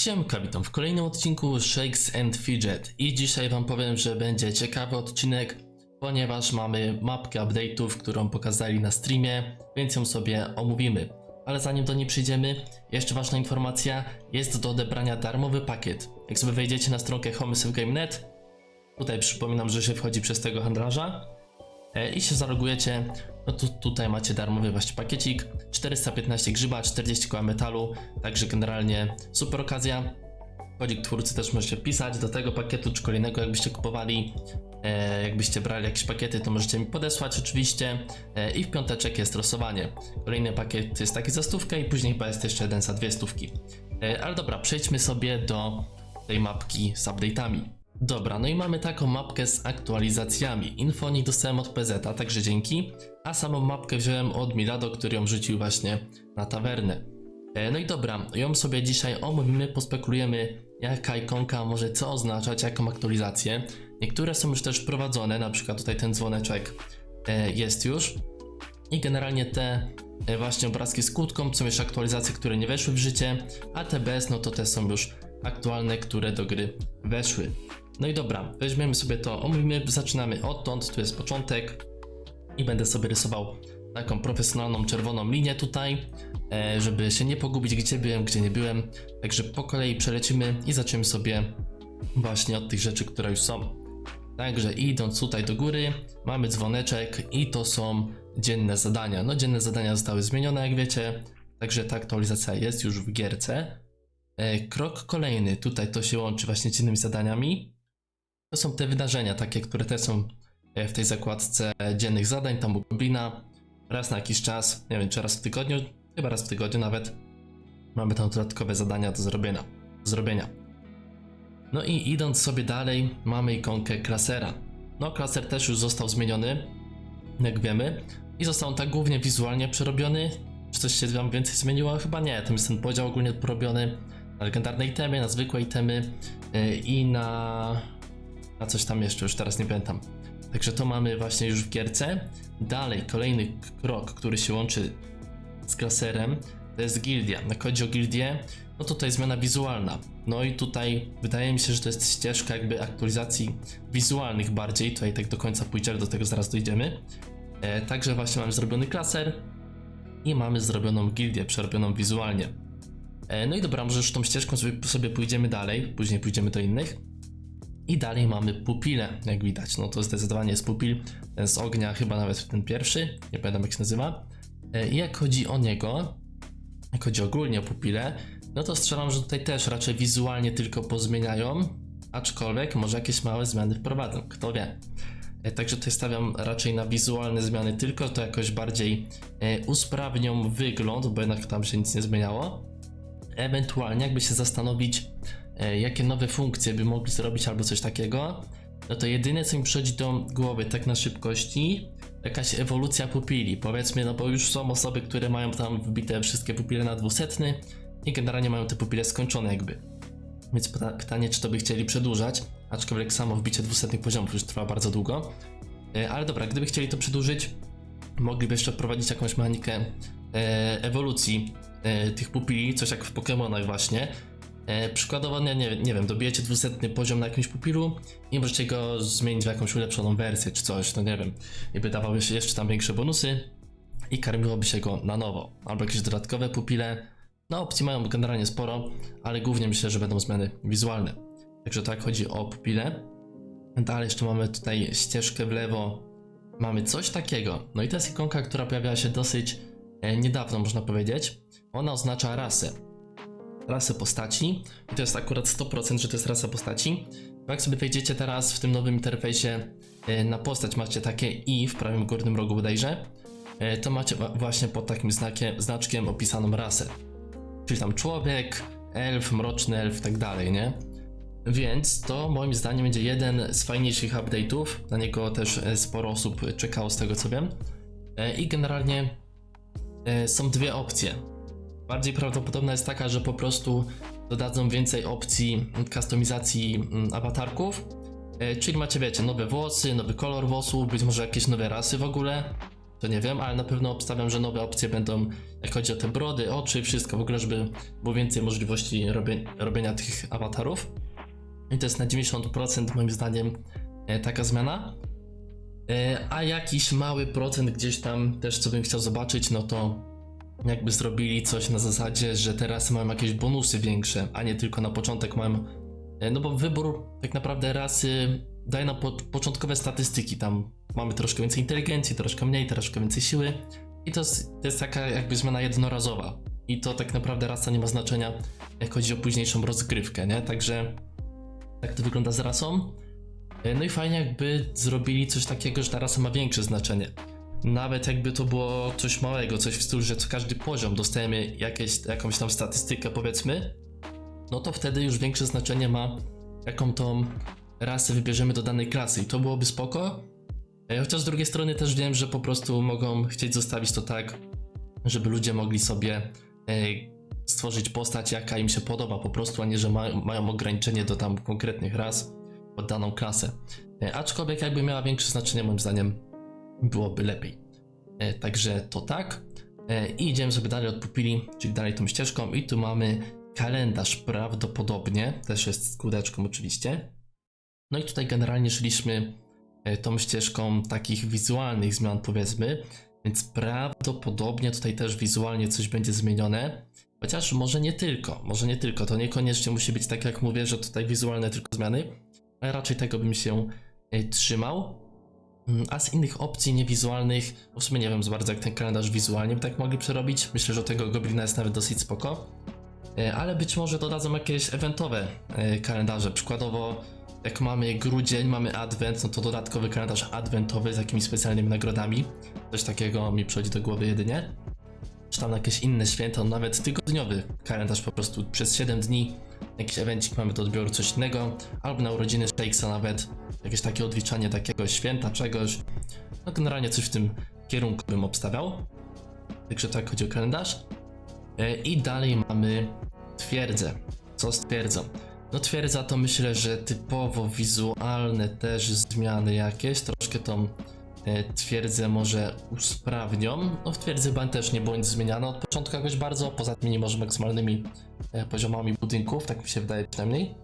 Siemka, witam w kolejnym odcinku Shakes and Fidget i dzisiaj wam powiem, że będzie ciekawy odcinek, ponieważ mamy mapkę update'ów, którą pokazali na streamie, więc ją sobie omówimy. Ale zanim do niej przyjdziemy, jeszcze ważna informacja, jest do odebrania darmowy pakiet. Jak sobie wejdziecie na stronkę homesafegame.net, tutaj przypominam, że się wchodzi przez tego handlarza, e, i się zalogujecie, no to tutaj macie darmowy właśnie pakiecik, 415 grzyba, 40 koła metalu, także generalnie super okazja. Kodzik twórcy też możecie wpisać do tego pakietu czy kolejnego, jakbyście kupowali, e, jakbyście brali jakieś pakiety, to możecie mi podesłać oczywiście e, i w piąteczek jest losowanie. Kolejny pakiet jest taki za stówkę i później chyba jest jeszcze jeden za dwie stówki. E, ale dobra, przejdźmy sobie do tej mapki z update'ami. Dobra, no i mamy taką mapkę z aktualizacjami. Info nie dostałem od PZ, także dzięki. A samą mapkę wziąłem od Milado, który ją rzucił właśnie na tawernę. E, No i dobra, ją sobie dzisiaj omówimy, pospekulujemy jaka ikonka może co oznaczać, jaką aktualizację. Niektóre są już też wprowadzone, na przykład tutaj ten dzwoneczek e, jest już. I generalnie te e, właśnie obrazki z kłódką są już aktualizacje, które nie weszły w życie, a te bez, no to te są już aktualne, które do gry weszły. No i dobra, weźmiemy sobie to, omówimy, zaczynamy odtąd, tu jest początek i będę sobie rysował taką profesjonalną czerwoną linię tutaj, e, żeby się nie pogubić, gdzie byłem, gdzie nie byłem. Także po kolei przelecimy i zaczniemy sobie właśnie od tych rzeczy, które już są. Także idąc tutaj do góry, mamy dzwoneczek i to są dzienne zadania. No dzienne zadania zostały zmienione, jak wiecie, także ta aktualizacja jest już w gierce. E, Krok kolejny, tutaj to się łączy właśnie z dziennymi zadaniami. To są te wydarzenia, takie, które też są e, w tej zakładce dziennych zadań, tam u Goblina. Raz na jakiś czas, nie wiem czy raz w tygodniu, chyba raz w tygodniu nawet, mamy tam dodatkowe zadania do zrobienia. Do zrobienia. No i idąc sobie dalej, mamy ikonkę klasera. No, klaser też już został zmieniony, jak wiemy, i został on tak głównie wizualnie przerobiony. Czy coś się wam więcej zmieniło? Chyba nie, tam jest ten podział ogólnie porobiony na legendarne itemy, na zwykłe itemy yy, i na na coś tam jeszcze, już teraz nie pamiętam. Także to mamy właśnie już w gierce. Dalej, kolejny krok, który się łączy z klaserem, to jest gildia. Jak chodzi o gildię, no tutaj zmiana wizualna. No i tutaj wydaje mi się, że to jest ścieżka jakby aktualizacji wizualnych bardziej. Tutaj tak do końca pójdziemy, do tego zaraz dojdziemy. E, także właśnie mamy zrobiony klaser i mamy zrobioną gildię, przerobioną wizualnie. E, no i dobra, może już tą ścieżką sobie, sobie pójdziemy dalej, później pójdziemy do innych. I dalej mamy pupile, jak widać. No to zdecydowanie jest pupil. Ten z ognia, chyba nawet ten pierwszy. Nie pamiętam jak się nazywa. E, I jak chodzi o niego, jak chodzi ogólnie o pupile, no to strzelam, że tutaj też raczej wizualnie tylko pozmieniają. Aczkolwiek może jakieś małe zmiany wprowadzą, kto wie. E, Także tutaj stawiam raczej na wizualne zmiany tylko, to jakoś bardziej e, usprawnią wygląd, bo jednak tam się nic nie zmieniało. Ewentualnie jakby się zastanowić, e, jakie nowe funkcje by mogli zrobić albo coś takiego, no to jedyne co mi przychodzi do głowy tak na szybkości, jakaś ewolucja pupili. Powiedzmy, no bo już są osoby, które mają tam wbite wszystkie pupile na dwusetny i generalnie mają te pupile skończone jakby. Więc pyta- pytanie, czy to by chcieli przedłużać, aczkolwiek samo wbicie dwusetnych poziomów już trwa bardzo długo. E, Ale dobra, gdyby chcieli to przedłużyć, mogliby jeszcze wprowadzić jakąś mechanikę e, ewolucji e, tych pupili, coś jak w Pokémonach właśnie. E, przykładowo, nie, nie, nie wiem, dobijecie dwusetny poziom na jakimś pupilu i możecie go zmienić w jakąś ulepszoną wersję czy coś, no nie wiem. I by dawały się jeszcze tam większe bonusy i karmiłoby się go na nowo. Albo jakieś dodatkowe pupile. No opcji mają generalnie sporo, ale głównie myślę, że będą zmiany wizualne. Także tak chodzi o pupile. Dalej jeszcze mamy tutaj ścieżkę w lewo. Mamy coś takiego. No i to jest ikonka, która pojawiała się dosyć e, niedawno, można powiedzieć. Ona oznacza rasę. Rasę postaci. I to jest akurat 100%, że to jest rasa postaci. Bo jak sobie wejdziecie teraz w tym nowym interfejsie e, na postać, macie takie i w prawym górnym rogu bodajże, e, to macie właśnie pod takim znakiem, znaczkiem opisaną rasę. Czyli tam człowiek, elf, mroczny elf, tak dalej, nie? Więc to moim zdaniem będzie jeden z fajniejszych update'ów. Na niego też e, sporo osób czekało z tego co wiem. I generalnie są dwie opcje. Bardziej prawdopodobna jest taka, że po prostu dodadzą więcej opcji kustomizacji mm, awatarków. E, Czyli macie, wiecie, nowe włosy, nowy kolor włosów, być może jakieś nowe rasy w ogóle. to nie wiem, ale na pewno obstawiam, że nowe opcje będą, jak chodzi o te brody, oczy, wszystko w ogóle, żeby było więcej możliwości robię, robienia tych awatarów. I to jest na 90% moim zdaniem e, taka zmiana. E, A jakiś mały procent gdzieś tam też co bym chciał zobaczyć, no to jakby zrobili coś na zasadzie, że teraz mają jakieś bonusy większe, a nie tylko na początek mają. e, No bo wybór tak naprawdę rasy daje nam po, początkowe statystyki. Tam mamy troszkę więcej inteligencji, troszkę mniej, troszkę więcej siły. I to jest, to jest taka jakby zmiana jednorazowa. I to tak naprawdę rasa nie ma znaczenia, jak chodzi o późniejszą rozgrywkę, nie? Także tak to wygląda z rasą. E, No i fajnie jakby zrobili coś takiego, że ta rasa ma większe znaczenie. Nawet jakby to było coś małego, coś w stylu, że co każdy poziom dostajemy jakieś, jakąś tam statystykę powiedzmy, no to wtedy już większe znaczenie ma jaką tą rasę wybierzemy do danej klasy i to byłoby spoko. E, Chociaż z drugiej strony też wiem, że po prostu mogą chcieć zostawić to tak, żeby ludzie mogli sobie e, stworzyć postać jaka im się podoba po prostu, a nie, że ma, mają ograniczenie do tam konkretnych ras pod daną klasę. E, Aczkolwiek jakby miała większe znaczenie moim zdaniem byłoby lepiej. E, Także to tak. E, I idziemy sobie dalej od pupili, czyli dalej tą ścieżką i tu mamy kalendarz prawdopodobnie, też jest z kółeczką oczywiście. No i tutaj generalnie szliśmy e, tą ścieżką takich wizualnych zmian powiedzmy, więc prawdopodobnie tutaj też wizualnie coś będzie zmienione. Chociaż może nie tylko, może nie tylko, to niekoniecznie musi być tak jak mówię, że tutaj wizualne tylko zmiany, ale raczej tego bym się trzymał. Mm, A z innych opcji niewizualnych, w sumie nie wiem za bardzo jak ten kalendarz wizualnie by tak mogli przerobić. Myślę, że tego Goblina jest nawet dosyć spoko. E, Ale być może dodadzą jakieś eventowe e, kalendarze. Przykładowo, jak mamy grudzień, mamy advent, no to dodatkowy kalendarz adventowy z jakimiś specjalnymi nagrodami. Coś takiego mi przychodzi do głowy jedynie. Czy tam jakieś inne święta, no nawet tygodniowy kalendarz po prostu przez 7 dni. Jakiś evencik mamy do odbioru, coś innego. Albo na urodziny Shakesa nawet. Jakieś takie odliczanie takiego święta, czegoś. No generalnie coś w tym kierunku bym obstawiał. Także tak chodzi o kalendarz. E, I dalej mamy twierdzę. Co z twierdzą? No twierdza to myślę, że typowo wizualne też zmiany jakieś, troszkę tą e, twierdzę może usprawnią. No w twierdzy chyba też nie było nic zmieniane od początku jakoś bardzo, poza tymi może maksymalnymi poziomami budynków, tak mi się wydaje przynajmniej.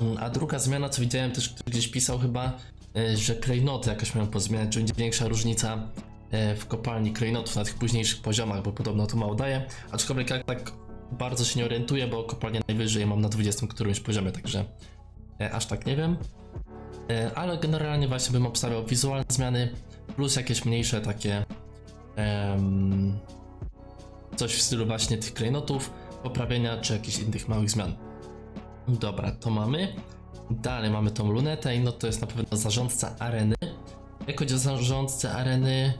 Mm, A druga zmiana, co widziałem też ktoś gdzieś pisał chyba, e, że klejnoty jakoś mają pozmieniać, czy będzie większa różnica e, w kopalni klejnotów na tych późniejszych poziomach, bo podobno to mało daje. Aczkolwiek jak tak bardzo się nie orientuję, bo kopalnię najwyżej mam na 20 którymś poziomie, także e, aż tak nie wiem. E, Ale generalnie właśnie bym obstawiał wizualne zmiany, plus jakieś mniejsze takie em, coś w stylu właśnie tych klejnotów, poprawienia, czy jakichś innych małych zmian. Dobra, to mamy. Dalej mamy tą lunetę i no to jest na pewno zarządca areny. Jak chodzi o zarządcę areny,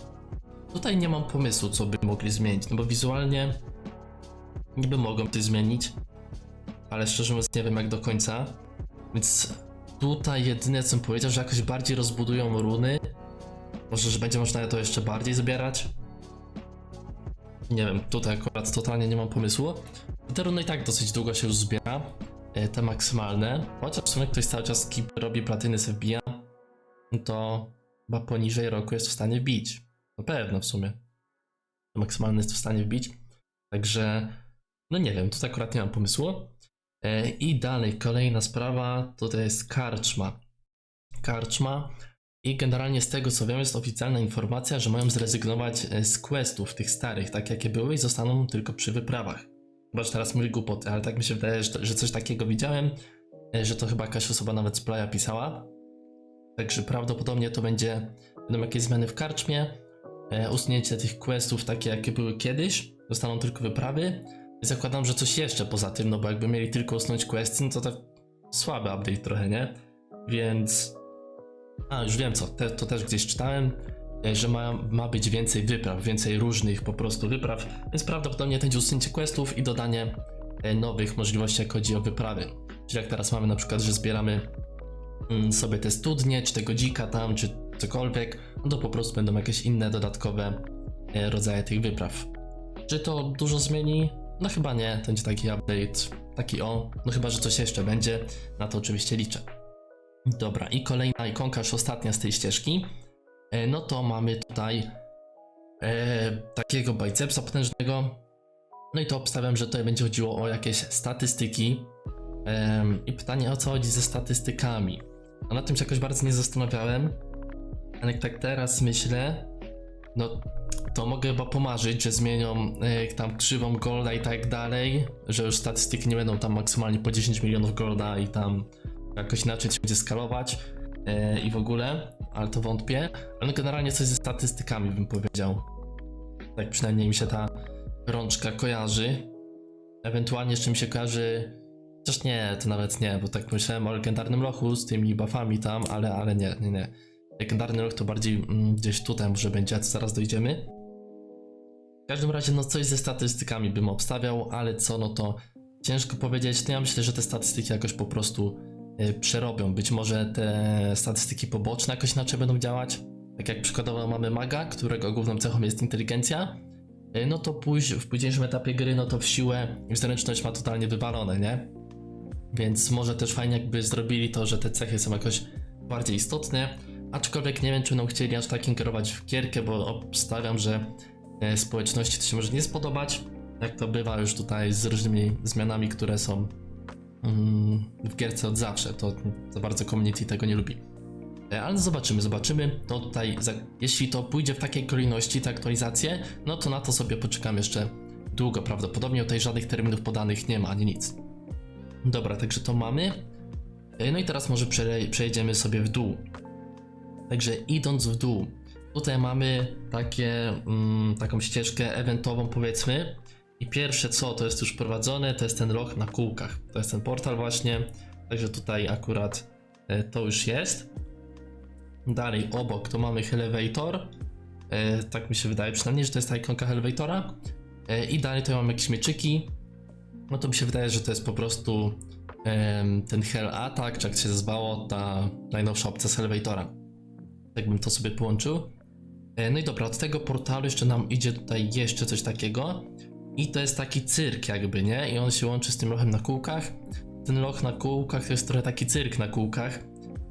tutaj nie mam pomysłu, co by mogli zmienić, no bo wizualnie niby mogą coś zmienić, ale szczerze mówiąc nie wiem jak do końca. Więc tutaj jedyne co bym powiedział, że jakoś bardziej rozbudują runy. Może, że będzie można to jeszcze bardziej zbierać. Nie wiem, tutaj akurat totalnie nie mam pomysłu. Te runy i tak dosyć długo się już zbiera. e, Te maksymalne. Chociaż w sumie ktoś cały czas skip robi platyny sobie wbija. no To chyba poniżej roku jest w stanie wbić. Na pewno w sumie. Maksymalny jest w stanie wbić. Także, no nie wiem, tutaj akurat nie mam pomysłu. E, I dalej, kolejna sprawa, to jest karczma. Karczma. I generalnie z tego co wiem, jest oficjalna informacja, że mają zrezygnować e, z questów tych starych, tak jakie były, i zostaną tylko przy wyprawach. Chyba, że teraz mówię głupoty, ale tak mi się wydaje, że, że coś takiego widziałem, e, że to chyba jakaś osoba nawet z Playa pisała. Także prawdopodobnie to będzie, będą jakieś zmiany w karczmie, e, usunięcie tych questów takie jakie były kiedyś, zostaną tylko wyprawy. Zakładam, że coś jeszcze poza tym, no bo jakby mieli tylko usunąć questy, no to tak słaby update trochę, nie? Więc... A, już wiem co, te, to też gdzieś czytałem, że ma, ma być więcej wypraw, więcej różnych po prostu wypraw, więc prawdopodobnie będzie usunięcie questów i dodanie e, nowych możliwości, jak chodzi o wyprawy. Czyli jak teraz mamy na przykład, że zbieramy mm, sobie te studnie, czy tego dzika tam, czy cokolwiek, no to po prostu będą jakieś inne dodatkowe e, rodzaje tych wypraw. Czy to dużo zmieni? No chyba nie, to będzie taki update, taki o, no chyba, że coś jeszcze będzie, na to oczywiście liczę. Dobra, i kolejna ikonka, już ostatnia z tej ścieżki. E, No to mamy tutaj e, takiego bicepsa potężnego. No i to obstawiam, że tutaj będzie chodziło o jakieś statystyki. I pytanie o co chodzi ze statystykami. No nad tym się jakoś bardzo nie zastanawiałem, ale jak tak teraz myślę, no to mogę chyba pomarzyć, że zmienią e, tam krzywą golda i tak dalej, że już statystyki nie będą tam maksymalnie po 10 milionów golda i tam jakoś inaczej się będzie skalować e, i w ogóle, ale to wątpię. Ale generalnie coś ze statystykami bym powiedział. Tak przynajmniej mi się ta rączka kojarzy. Ewentualnie jeszcze mi się kojarzy. Chociaż nie, to nawet nie, bo tak myślałem o legendarnym lochu z tymi buffami tam, ale, ale nie, nie, nie. Legendarny loch to bardziej mm, gdzieś tutaj może będzie, a zaraz dojdziemy. W każdym razie, no coś ze statystykami bym obstawiał, ale co, no to ciężko powiedzieć. No ja myślę, że te statystyki jakoś po prostu przerobią. Być może te statystyki poboczne jakoś inaczej będą działać. Tak jak przykładowo mamy maga, którego główną cechą jest inteligencja, y, no to póź, w późniejszym etapie gry, no to w siłę i w zręczność ma totalnie wywalone, nie? Więc może też fajnie jakby zrobili to, że te cechy są jakoś bardziej istotne. Aczkolwiek nie wiem, czy będą chcieli aż tak ingerować w gierkę, bo obstawiam, że e, społeczności to się może nie spodobać. Jak to bywa już tutaj z różnymi zmianami, które są w gierce od zawsze. To za bardzo community tego nie lubi. E, Ale zobaczymy, zobaczymy. To tutaj, jeśli to pójdzie w takiej kolejności, te aktualizacje, no to na to sobie poczekam jeszcze długo prawdopodobnie. Tutaj żadnych terminów podanych nie ma, ani nic. Dobra, także to mamy. E, No i teraz może prze, przejdziemy sobie w dół. Także idąc w dół, tutaj mamy takie, mm, taką ścieżkę eventową powiedzmy. I pierwsze co to jest już prowadzone, to jest ten loch na kółkach. To jest ten portal właśnie. Także tutaj akurat e, to już jest. Dalej obok to mamy elevator. E, tak mi się wydaje przynajmniej, że to jest ta ikonka elevatora. E, I dalej tutaj mamy jakieś mieczyki. No to mi się wydaje, że to jest po prostu ten Hell Attack, czy jak się zwało, ta najnowsza opcja z elevatora. Tak bym to sobie połączył. No i dobra, od tego portalu jeszcze nam idzie tutaj jeszcze coś takiego. I to jest taki cyrk jakby, nie? I on się łączy z tym lochem na kółkach. Ten loch na kółkach to jest trochę taki cyrk na kółkach.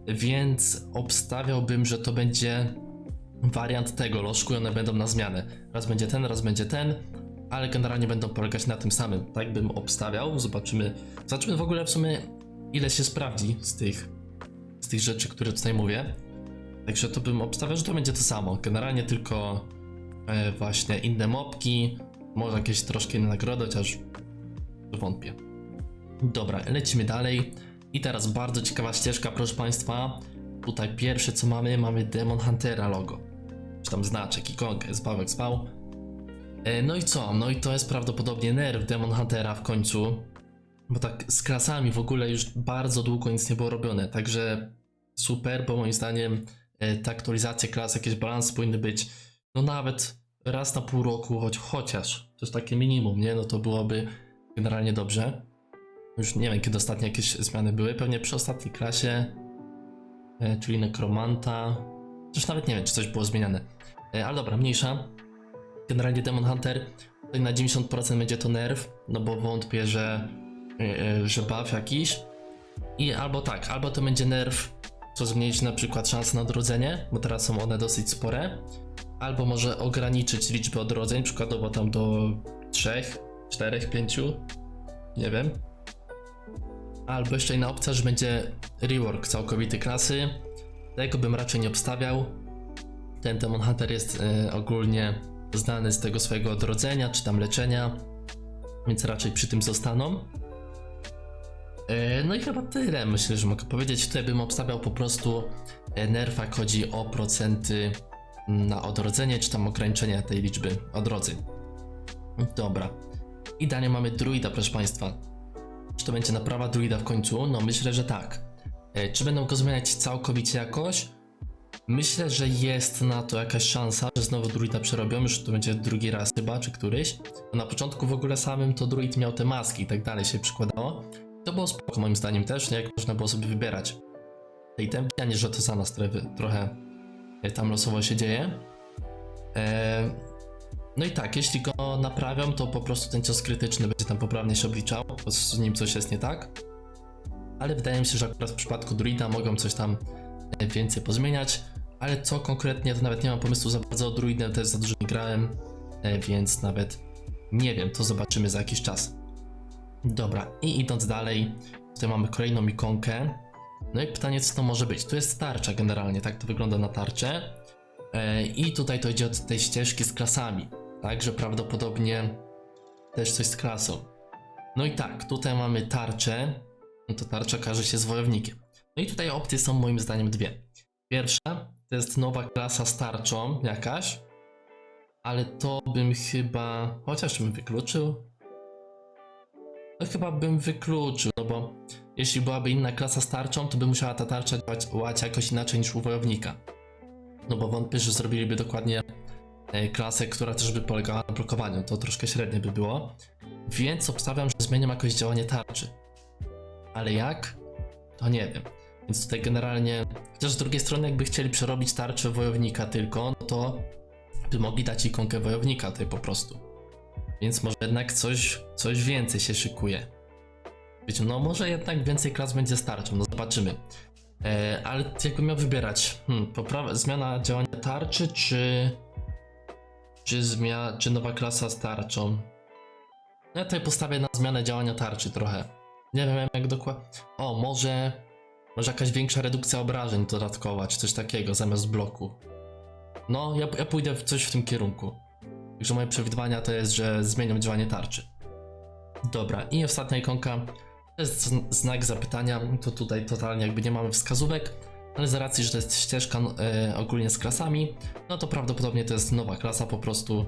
Więc obstawiałbym, że to będzie wariant tego lożku i one będą na zmianę. Raz będzie ten, raz będzie ten, ale generalnie będą polegać na tym samym. Tak bym obstawiał. Zobaczymy. Zobaczymy w ogóle w sumie ile się sprawdzi z tych, z tych rzeczy, które tutaj mówię. Także to bym obstawiał, że to będzie to samo. Generalnie tylko e, właśnie inne mopki, może jakieś troszkę inne nagrody, chociaż wątpię. Dobra, lecimy dalej. I teraz bardzo ciekawa ścieżka, proszę Państwa. Tutaj pierwsze co mamy, mamy Demon Huntera logo. Czy tam znaczek, ikonkę, zbawek spał. E, No i co? No i to jest prawdopodobnie nerw Demon Huntera w końcu. Bo tak z klasami w ogóle już bardzo długo nic nie było robione, także super, bo moim zdaniem e, te aktualizacje klas, jakieś balanse powinny być no nawet raz na pół roku, choć chociaż. To jest takie minimum, nie? No to byłoby generalnie dobrze. Już nie wiem, kiedy ostatnie jakieś zmiany były, pewnie przy ostatniej klasie, e, czyli Nekromanta. Już nawet nie wiem, czy coś było zmieniane. E, Ale dobra, mniejsza. Generalnie Demon Hunter tutaj na 90% będzie to nerw, no bo wątpię, że, e, e, że buff jakiś. I albo tak, albo to będzie nerw, co zmniejszy na przykład szanse na odrodzenie, bo teraz są one dosyć spore. Albo może ograniczyć liczbę odrodzeń, przykładowo tam do 3, 4, 5, nie wiem. Albo jeszcze inna opcja, że będzie rework całkowity klasy. Tego bym raczej nie obstawiał. Ten Demon Hunter jest e, ogólnie znany z tego swojego odrodzenia, czy tam leczenia, więc raczej przy tym zostaną. E, No i chyba tyle, myślę, że mogę powiedzieć. Tutaj bym obstawiał po prostu e, nerf, jak chodzi o procenty na odrodzenie, czy tam ograniczenie tej liczby odrodzeń. Dobra. I dalej mamy druida, proszę Państwa. Czy to będzie naprawa druida w końcu? No myślę, że tak. E, Czy będą go zmieniać całkowicie jakoś? Myślę, że jest na to jakaś szansa, że znowu druida przerobią, już to będzie drugi raz chyba, czy któryś. Na początku w ogóle samym to druid miał te maski i tak dalej się przykładało. To było spoko moim zdaniem też, nie? jak można było sobie wybierać tej tempy, a nie, że to sama strefy trochę tam losowo się dzieje. E, No i tak, jeśli go naprawią, to po prostu ten cios krytyczny będzie tam poprawnie się obliczał, bo z nim coś jest nie tak. Ale wydaje mi się, że akurat w przypadku druida mogą coś tam e, więcej pozmieniać. ale co konkretnie to nawet nie mam pomysłu za bardzo, o druidem też za dużo nie grałem, e, więc nawet nie wiem, to zobaczymy za jakiś czas. Dobra, i idąc dalej, tutaj mamy kolejną ikonkę. No i pytanie, co to może być? Tu jest tarcza generalnie, tak to wygląda na tarczę. E, I tutaj to idzie od tej ścieżki z klasami, także prawdopodobnie też coś z klasą. No i tak, tutaj mamy tarczę, no to tarcza każe się z wojownikiem. No i tutaj opcje są moim zdaniem dwie. Pierwsza to jest nowa klasa z tarczą jakaś, ale to bym chyba, chociaż bym wykluczył. No chyba bym wykluczył, no bo jeśli byłaby inna klasa z tarczą, to by musiała ta tarcza działać, jakoś inaczej niż u wojownika. No bo wątpię, że zrobiliby dokładnie e, klasę, która też by polegała na blokowaniu. To troszkę średnie by było. Więc obstawiam, że zmieniam jakoś działanie tarczy. Ale jak? To nie wiem. Więc tutaj generalnie, chociaż z drugiej strony jakby chcieli przerobić tarczę wojownika tylko, no to by mogli dać ikonkę wojownika tutaj po prostu. Więc może jednak coś, coś więcej się szykuje. Wiecie, no może jednak więcej klas będzie starczą, no zobaczymy. E, ale jakbym miał wybierać, hmm, poprawa, zmiana działania tarczy, czy... Czy, zmia, czy nowa klasa z tarczą? No Ja tutaj postawię na zmianę działania tarczy trochę. Nie wiem jak dokładnie. O, może. Może jakaś większa redukcja obrażeń dodatkowa, czy coś takiego zamiast bloku. No, ja, ja pójdę w coś w tym kierunku. Także moje przewidywania to jest, że zmienią działanie tarczy. Dobra, i ostatnia ikonka to jest zn- znak zapytania. To tutaj totalnie jakby nie mamy wskazówek, ale z racji, że to jest ścieżka e, ogólnie z klasami, no to prawdopodobnie to jest nowa klasa po prostu.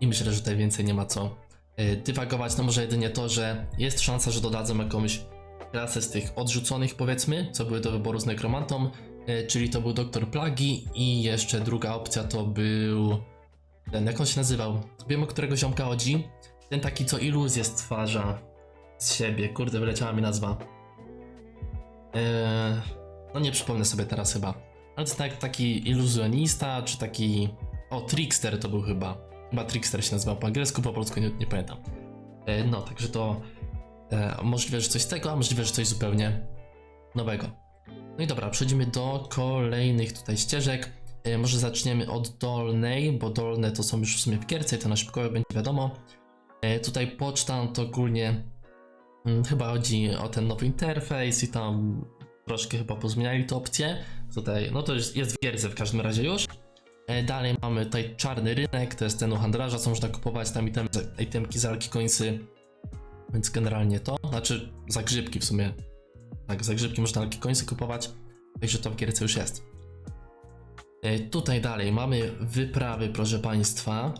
I myślę, że tutaj więcej nie ma co e, dywagować. No może jedynie to, że jest szansa, że dodadzą jakąś klasę z tych odrzuconych powiedzmy, co były do wyboru z nekromantą, e, czyli to był Doktor Plagi i jeszcze druga opcja to był ten, jak on się nazywał? Wiem o którego ziomka chodzi. Ten taki, co iluzję stwarza z siebie. Kurde, wyleciała mi nazwa. Eee, no nie przypomnę sobie teraz chyba. Ale to tak, taki iluzjonista, czy taki... O, Trickster to był chyba. Chyba Trickster się nazywał po angielsku, po polsku nie, nie pamiętam. E, no, także to e, możliwe, że coś z tego, a możliwe, że coś zupełnie nowego. No i dobra, przechodzimy do kolejnych tutaj ścieżek. E, może zaczniemy od dolnej, bo dolne to są już w sumie w gierce i to na szybko będzie wiadomo. E, tutaj poczta to ogólnie mm, chyba chodzi o ten nowy interfejs i tam troszkę chyba pozmieniali te opcje. Tutaj, no to jest, w gierce w każdym razie już. E, Dalej mamy tutaj czarny rynek, to jest ten u handlarza, co można kupować tam item, itemki za alki coinsy, więc generalnie to, znaczy zagrzybki w sumie, tak, zagrzybki można alki coinsy kupować, także to w gierce już jest. E, Tutaj dalej mamy wyprawy, proszę Państwa,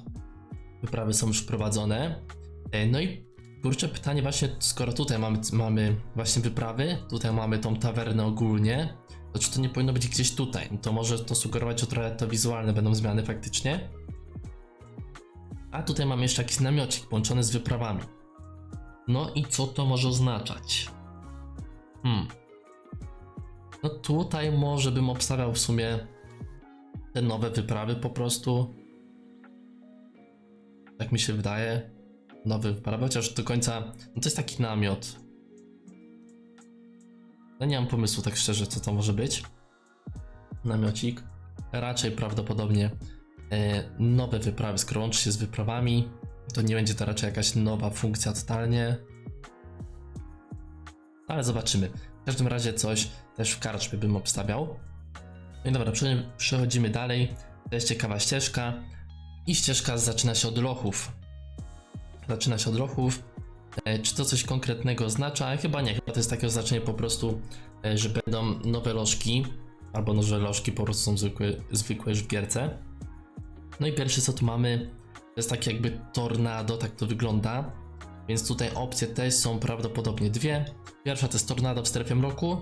wyprawy są już wprowadzone, E, no i kurczę pytanie właśnie, skoro tutaj mamy, mamy właśnie wyprawy, tutaj mamy tą tawernę ogólnie, to czy to nie powinno być gdzieś tutaj? To może to sugerować, że trochę to wizualne będą zmiany faktycznie. A tutaj mamy jeszcze jakiś namiocik połączony z wyprawami. No i co to może oznaczać? Hmm. No tutaj może bym obstawiał w sumie te nowe wyprawy po prostu. Tak mi się wydaje. Nowe wyprawy, chociaż do końca. No to jest taki namiot. No nie mam pomysłu tak szczerze, co to może być. Namiocik. Raczej prawdopodobnie e, nowe wyprawy. Skoro łączy się z wyprawami, to nie będzie to raczej jakaś nowa funkcja totalnie. Ale zobaczymy. W każdym razie coś też w karczmie bym obstawiał. No i dobra, przechodzimy- dalej. To jest ciekawa ścieżka. I ścieżka zaczyna się od lochów. Zaczyna się od lochów. E, Czy to coś konkretnego oznacza? Chyba nie, chyba to jest takie oznaczenie po prostu, e, że będą nowe lożki, albo nowe lożki po prostu są zwykłe, zwykłe. No i pierwsze co tu mamy, to jest takie jakby tornado, tak to wygląda. Więc tutaj opcje też są prawdopodobnie dwie. Pierwsza to jest tornado w strefie mroku.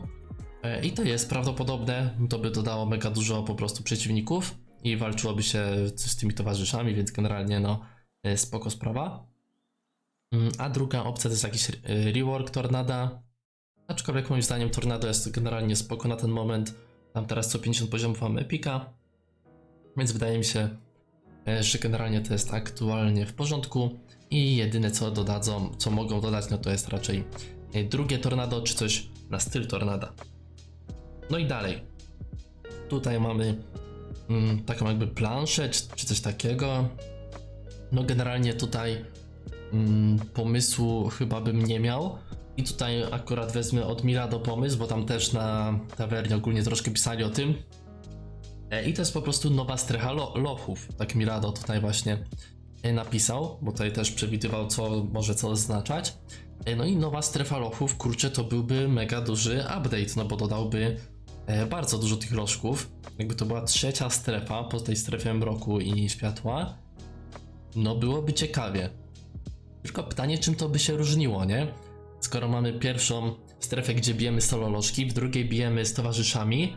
E, I to jest prawdopodobne, to by dodało mega dużo po prostu przeciwników i walczyłoby się z tymi towarzyszami, więc generalnie no e, spoko sprawa. Mm, A druga opcja to jest jakiś re- rework Tornada. Aczkolwiek moim zdaniem Tornado jest generalnie spoko na ten moment. Tam teraz co 50 poziomów mamy epika. Więc wydaje mi się, e, że generalnie to jest aktualnie w porządku. I jedyne co dodadzą, co mogą dodać, no to jest raczej e, drugie Tornado, czy coś na styl Tornada. No i dalej. tutaj mamy mm, taką jakby planszę, czy, czy coś takiego. No generalnie tutaj mm, pomysłu chyba bym nie miał. I tutaj akurat wezmę od Milado pomysł, bo tam też na tawernie ogólnie troszkę pisali o tym. E, I to jest po prostu nowa strefa lo lochów. Tak Milado tutaj właśnie e, napisał, bo tutaj też przewidywał, co może co oznaczać. E, No i nowa strefa lochów, kurczę, to byłby mega duży update, no bo dodałby bardzo dużo tych lożków. Jakby to była trzecia strefa po tej strefie mroku i światła. No byłoby ciekawie. Tylko pytanie, czym to by się różniło, nie? Skoro mamy pierwszą strefę, gdzie bijemy solo lożki, w drugiej bijemy z towarzyszami.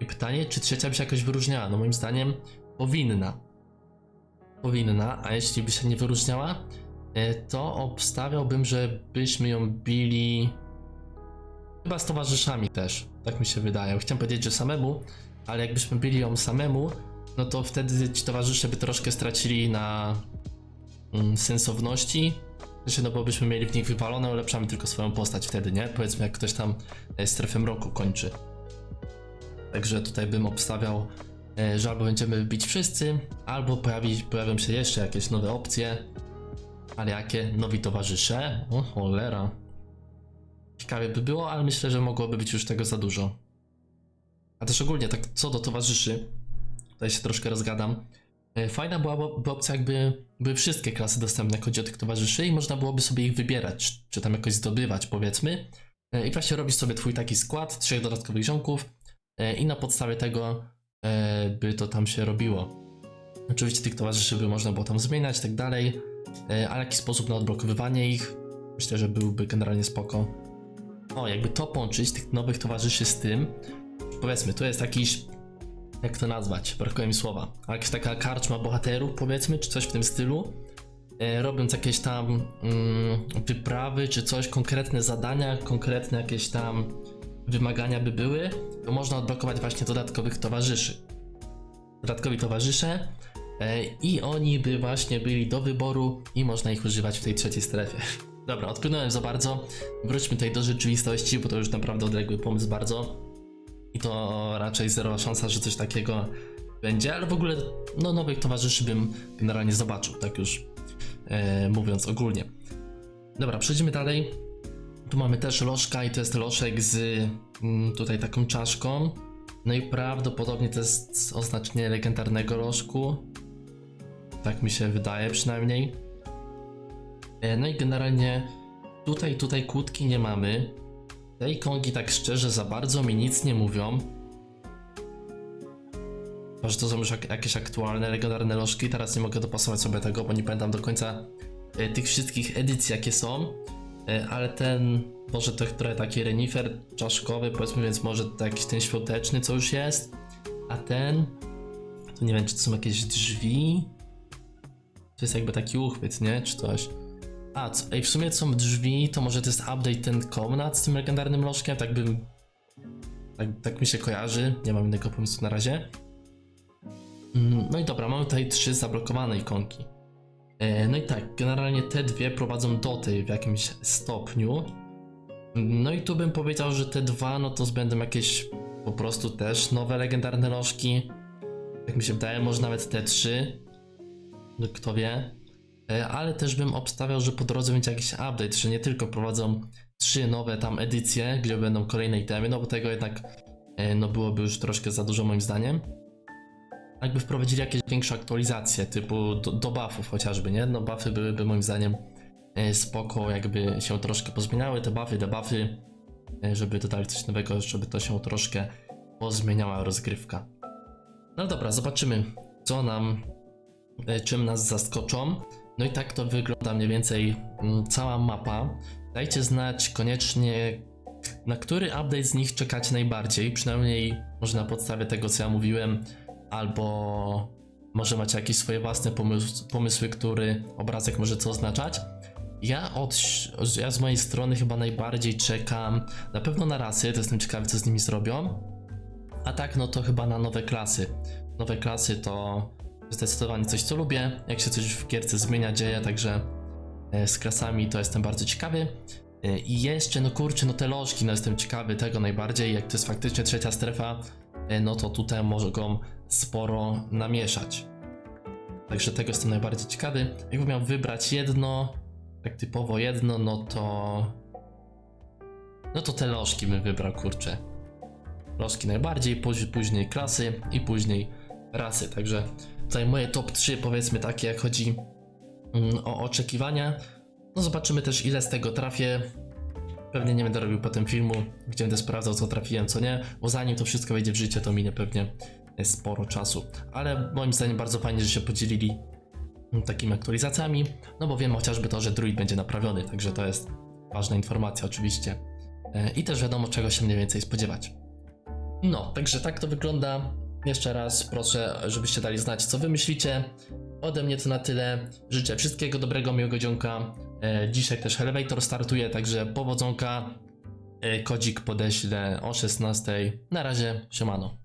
I pytanie, czy trzecia by się jakoś wyróżniała? No moim zdaniem powinna. Powinna, a jeśli by się nie wyróżniała, e, to obstawiałbym, że byśmy ją bili chyba z towarzyszami też. Tak mi się wydaje. Chciałem powiedzieć, że samemu, ale jakbyśmy bili ją samemu, no to wtedy ci towarzysze by troszkę stracili na mm, sensowności. Znaczy, no bo byśmy mieli w nich wywalone, ulepszamy tylko swoją postać wtedy, nie? Powiedzmy, jak ktoś tam e, strefę mroku kończy. Także tutaj bym obstawiał, e, że albo będziemy bić wszyscy, albo pojawi, pojawią się jeszcze jakieś nowe opcje. Ale jakie? Nowi towarzysze? O cholera. Ciekawie by było, ale myślę, że mogłoby być już tego za dużo. A też ogólnie, tak co do towarzyszy, tutaj się troszkę rozgadam. E, Fajna byłaby opcja, jakby były wszystkie klasy dostępne, chodzi o tych towarzyszy, i można byłoby sobie ich wybierać, czy- tam jakoś zdobywać, powiedzmy. E, I właśnie robisz sobie twój taki skład, trzech dodatkowych ziomków, e, i na podstawie tego by to tam się robiło. Oczywiście tych towarzyszy by można było tam zmieniać i tak dalej, ale jakiś sposób na odblokowywanie ich myślę, że byłby generalnie spoko. O, jakby to połączyć, tych nowych towarzyszy z tym, powiedzmy, tu jest jakiś, jak to nazwać, brakuje mi słowa, jakaś taka karczma bohaterów, powiedzmy, czy coś w tym stylu, e, robiąc jakieś tam mm, wyprawy, czy coś, konkretne zadania, konkretne jakieś tam wymagania by były, to można odblokować właśnie dodatkowych towarzyszy. Dodatkowi towarzysze e, i oni by właśnie byli do wyboru i można ich używać w tej trzeciej strefie. Dobra, odpłynąłem za bardzo. Wróćmy tutaj do rzeczywistości, bo to już naprawdę odległy pomysł bardzo. I to raczej zero szansa, że coś takiego będzie, ale w ogóle no, nowych towarzyszy bym generalnie zobaczył, tak już e, mówiąc ogólnie. Dobra, przejdźmy dalej. Tu mamy też lożka i to jest lożek z mm, tutaj taką czaszką. No i prawdopodobnie to jest oznaczenie legendarnego lożku. Tak mi się wydaje przynajmniej. E, No i generalnie tutaj, tutaj kłódki nie mamy. Te ikonki tak szczerze za bardzo mi nic nie mówią. Chyba, że to są już jak- jakieś aktualne, legendarne lożki. Teraz nie mogę dopasować sobie tego, bo nie pamiętam do końca e, tych wszystkich edycji jakie są. E, Ale ten, może to które taki renifer czaszkowy powiedzmy, więc może jakiś ten świąteczny co już jest. A ten, to nie wiem czy to są jakieś drzwi. To jest jakby taki uchwyt, nie? Czy coś. A, ej, w sumie są drzwi, to może to jest update ten komnat z tym legendarnym lożkiem, tak bym... Tak, tak mi się kojarzy, nie mam innego pomysłu na razie. Mm, No i dobra, mamy tutaj trzy zablokowane ikonki. E, No i tak, generalnie te dwie prowadzą do tej w jakimś stopniu. No i tu bym powiedział, że te dwa, no to będą jakieś po prostu też nowe legendarne lożki. Jak mi się wydaje, może nawet te trzy. No kto wie. E, Ale też bym obstawiał, że po drodze będzie jakiś update, że nie tylko prowadzą trzy nowe tam edycje, gdzie będą kolejne itemy, no bo tego jednak e, no byłoby już troszkę za dużo moim zdaniem. Jakby wprowadzili jakieś większe aktualizacje, typu do, do buffów chociażby, nie? No buffy byłyby moim zdaniem e, spoko, jakby się troszkę pozmieniały te buffy, debuffy, żeby dodali coś nowego, żeby to się troszkę pozmieniała rozgrywka. No dobra, zobaczymy, co nam, czym nas zaskoczą. No i tak to wygląda mniej więcej mm, cała mapa. Dajcie znać koniecznie, na który update z nich czekacie najbardziej, przynajmniej może na podstawie tego, co ja mówiłem, albo może macie jakieś swoje własne pomysł, pomysły, który obrazek może co oznaczać. Ja, od, ja z mojej strony chyba najbardziej czekam na pewno na rasy, to jestem ciekawy co z nimi zrobią. A tak, no to chyba na nowe klasy. Nowe klasy to zdecydowanie coś co lubię, jak się coś w gierce zmienia, dzieje, także e, z klasami to jestem bardzo ciekawy. E, I jeszcze, no kurczę, no te lożki, no jestem ciekawy tego najbardziej, jak to jest faktycznie trzecia strefa, e, no to tutaj mogą sporo namieszać. Także tego jestem najbardziej ciekawy. Jakbym miał wybrać jedno, tak typowo jedno, no to. No to te lożki bym wybrał, kurczę. Lożki najbardziej, póź- później klasy i później rasy. Także tutaj moje top 3 powiedzmy takie, jak chodzi mm, o oczekiwania. No zobaczymy też ile z tego trafię. Pewnie nie będę robił potem filmu, gdzie będę sprawdzał co trafiłem, co nie, bo zanim to wszystko wejdzie w życie, to minie pewnie sporo czasu. Ale moim zdaniem bardzo fajnie, że się podzielili mm, takimi aktualizacjami, no bo wiem chociażby to, że druid będzie naprawiony, także to jest ważna informacja oczywiście. E, I też wiadomo czego się mniej więcej spodziewać. No, także tak to wygląda. Jeszcze raz proszę, żebyście dali znać, co wy myślicie. Ode mnie to na tyle. Życzę wszystkiego dobrego, miłego dzionka. E, dzisiaj też Elevator startuje, także powodzonka. E, kodzik podeślę o 16. Na razie, siemano.